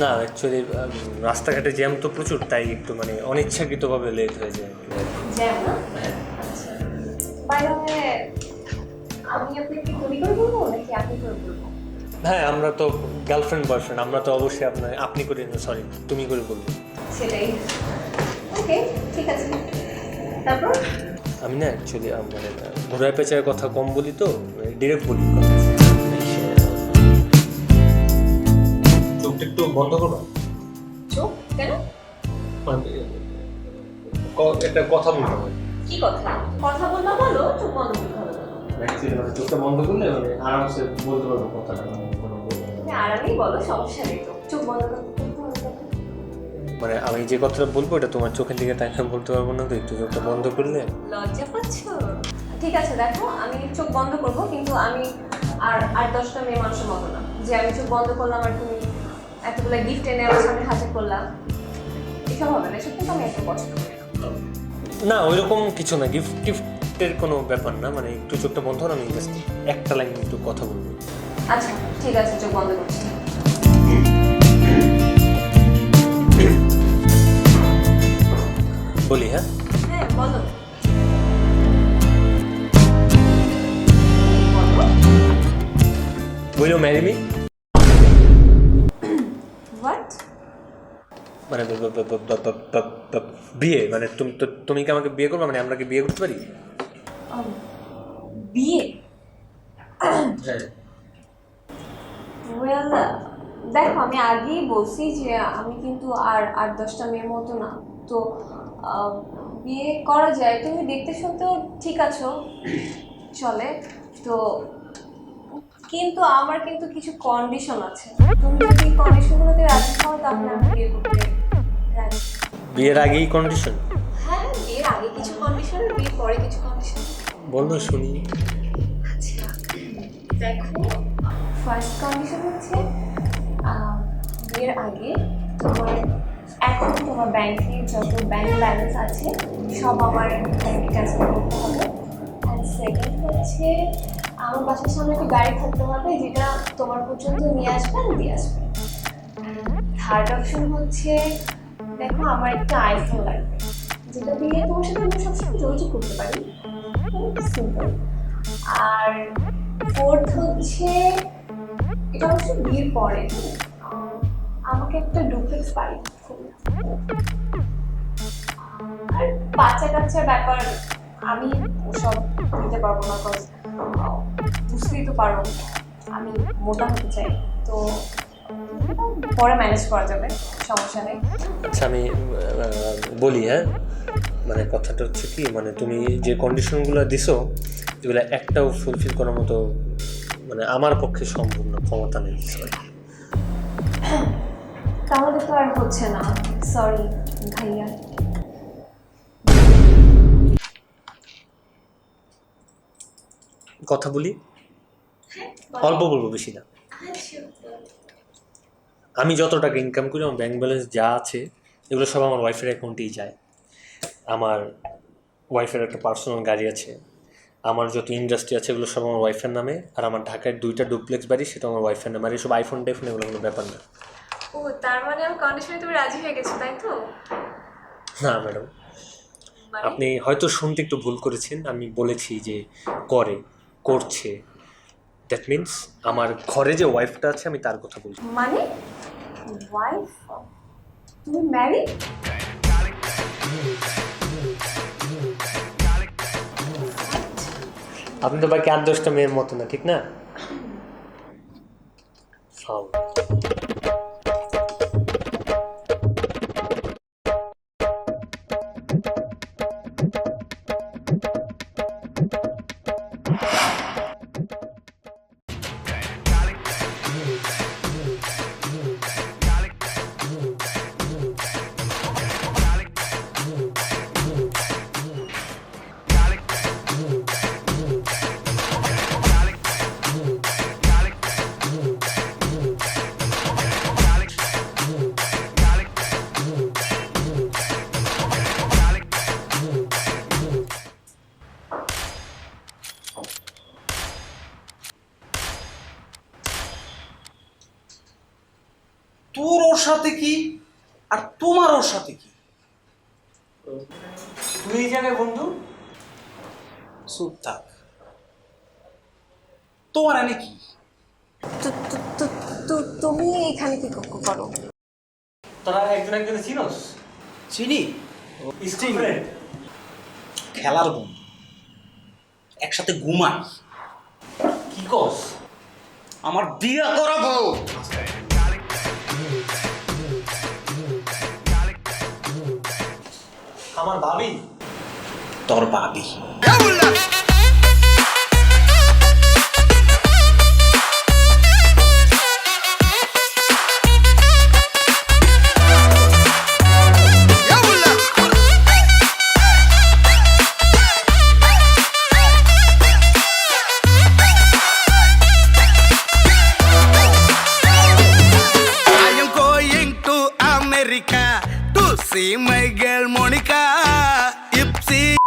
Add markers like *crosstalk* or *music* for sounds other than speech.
না অ্যাকচুয়ালি রাস্তাঘাটে জ্যাম তো প্রচুর তাই একটু মানে অনিচ্ছাকৃতভাবে লেট হয়ে যায় আমি হ্যাঁ আমরা তো গার্লফ্রেন্ড বয়ফ্রেন্ড আমরা তো অবশ্যই আপনার আপনি করে সরি তুমি করে বলব। সেটাই। ওকে ঠিক আছে। তারপর? আমি না অ্যাকচুয়ালি মানে ঘোরায় পেঁচায় কথা কম বলি তো ডিরেক্ট বলি কথা। চোখটা একটু বন্ধ করো চোখ? কেন? মানে, একটা কথা বলতে হবে কি কথা? কথা বলো চোখ বন্ধ করতে হবে না। অ্যাকচুয়ালি মানে চোখটা বন্ধ করলে মানে আরামসে বলতে পারব কথাটা কোনো তুমি আরামেই বলো সমস্যা নেই চোখ বন্ধ করতে মানে আমি যে কথাটা বলব এটা তোমার চোখের দিকে তাই বলতে পারব না তো একটু চোখটা বন্ধ করলে। লজ্জা পাচ্ছ? ঠিক আছে দেখো আমি চোখ বন্ধ করব কিন্তু আমি আর আট দশটা মেয়ে মানুষের মতো না। যে আমি চোখ বন্ধ করলাম আর তুমি এতগুলো গিফট এনে আমার সামনে হাজির করলাম। এসব হবে না এসব কিন্তু আমি একটু পছন্দ করি না। ওইরকম কিছু না গিফট গিফটের কোনো ব্যাপার না মানে একটু চোখটা বন্ধ হলে আমি জাস্ট একটা লাইন একটু কথা বলব। আচ্ছা ঠিক আছে চোখ বন্ধ করছি। বলি হ্যাঁ? হ্যাঁ বলো। ম্যারি মি মানে বিয়ে মানে তুমি তুমি কি আমাকে বিয়ে করবে? মানে আমরা কি বিয়ে করতে পারি? বিয়ে? হ্যাঁ। ওয়েল দেখো আমি আগেই বলছি যে আমি কিন্তু আর আট দশটা মেয়ের মতো না। তো বিয়ে করা যায়। তুমি দেখতে শুনতেও ঠিক আছো চলে। তো কিন্তু আমার কিন্তু কিছু কন্ডিশন আছে। তুমি যদি কন্ডিশনগুলোতে রাজি হও তাহলে আমি বিয়ে করব। বিয়ের আগেই কন্ডিশন হ্যাঁ বিয়ের আগে কিছু কন্ডিশন বিয়ের পরে কিছু কন্ডিশন বলো শুনি। আচ্ছা দেখো ফার্স্ট কন্ডিশন হচ্ছে বিয়ের আগে তোমার এখন তোমার ব্যাংকে যত ব্যাংক ব্যালেন্স আছে সব আমার ব্যাংকে ট্রান্সফার করতে হবে। অ্যান্ড সেকেন্ড হচ্ছে আমার বাসার সামনে একটা গাড়ি থাকতে হবে যেটা তোমার পর্যন্ত নিয়ে আসবে আর দিয়ে আসবে। থার্ড অপশন হচ্ছে দেখো, আমার একটা আইফোন লাগবে। যেটা দিয়ে তোমার সাথে আমি সবসময় যোগাযোগ করতে পারি। আর ফোর্থ হচ্ছে, এটা অবশ্য বিয়ের পরে। আমাকে একটা ডুপ্লেক্স বাড়ি আর বাচ্চা কাচ্চার ব্যাপার আমি ওসব দিতে পারব না বুঝতেই তো পারো, আমি মোটা হতে চাই। তো পরে ম্যানেজ করা যাবে সমস্যা নেই। আচ্ছা আমি বলি হ্যাঁ? মানে কথাটা হচ্ছে কি মানে তুমি যে কন্ডিশনগুলো দিছো এগুলো একটাও ফুলফিল করার মতো মানে আমার পক্ষে সম্ভব না ক্ষমতা নেই। তাহলে তো আর হচ্ছে না। সরি ভাইয়া। কথা বলি? অল্প বলব বেশি না। আমি যত টাকা ইনকাম করি আমার ব্যাংক ব্যালেন্স যা আছে এগুলো সব আমার ওয়াইফের অ্যাকাউন্টেই যায়। আমার ওয়াইফের একটা পার্সোনাল গাড়ি আছে আমার যত ইন্ডাস্ট্রি আছে এগুলো সব আমার ওয়াইফের নামে আর আমার ঢাকায় দুইটা ডুপ্লেক্স বাড়ি সেটা আমার ওয়াইফের নামে। আর এসব আইফোন টাইফোন এগুলো কোনো ব্যাপার না। ও তার মানে আমার কন্ডিশনে তুমি রাজি হয়ে গেছো তাই তো? না ম্যাডাম মানে আপনি হয়তো শুনতে একটু ভুল করেছেন আমি বলেছি যে করে করছে। দ্যাট মিন্স আমার ঘরে যে ওয়াইফটা আছে আমি তার কথা বলছি। মানে? ওয়াইফ তুমি ম্যারিড আপনি তো বাকি আট দশটা মেয়ের মতো না ঠিক না? *coughs* সাথে কি? আর তোমার ওর সাথে কি? তুই বন্ধু? চুপ থাক। তোমার এনে কি? তুমি এখানে কি করো? তোরা একজন একজন চিনস? চিনি? খেলার বন্ধু। একসাথে ঘুমাই। কি কস? আমার বিয়ে করাবো। আমার ভাবি তোর ভাবি.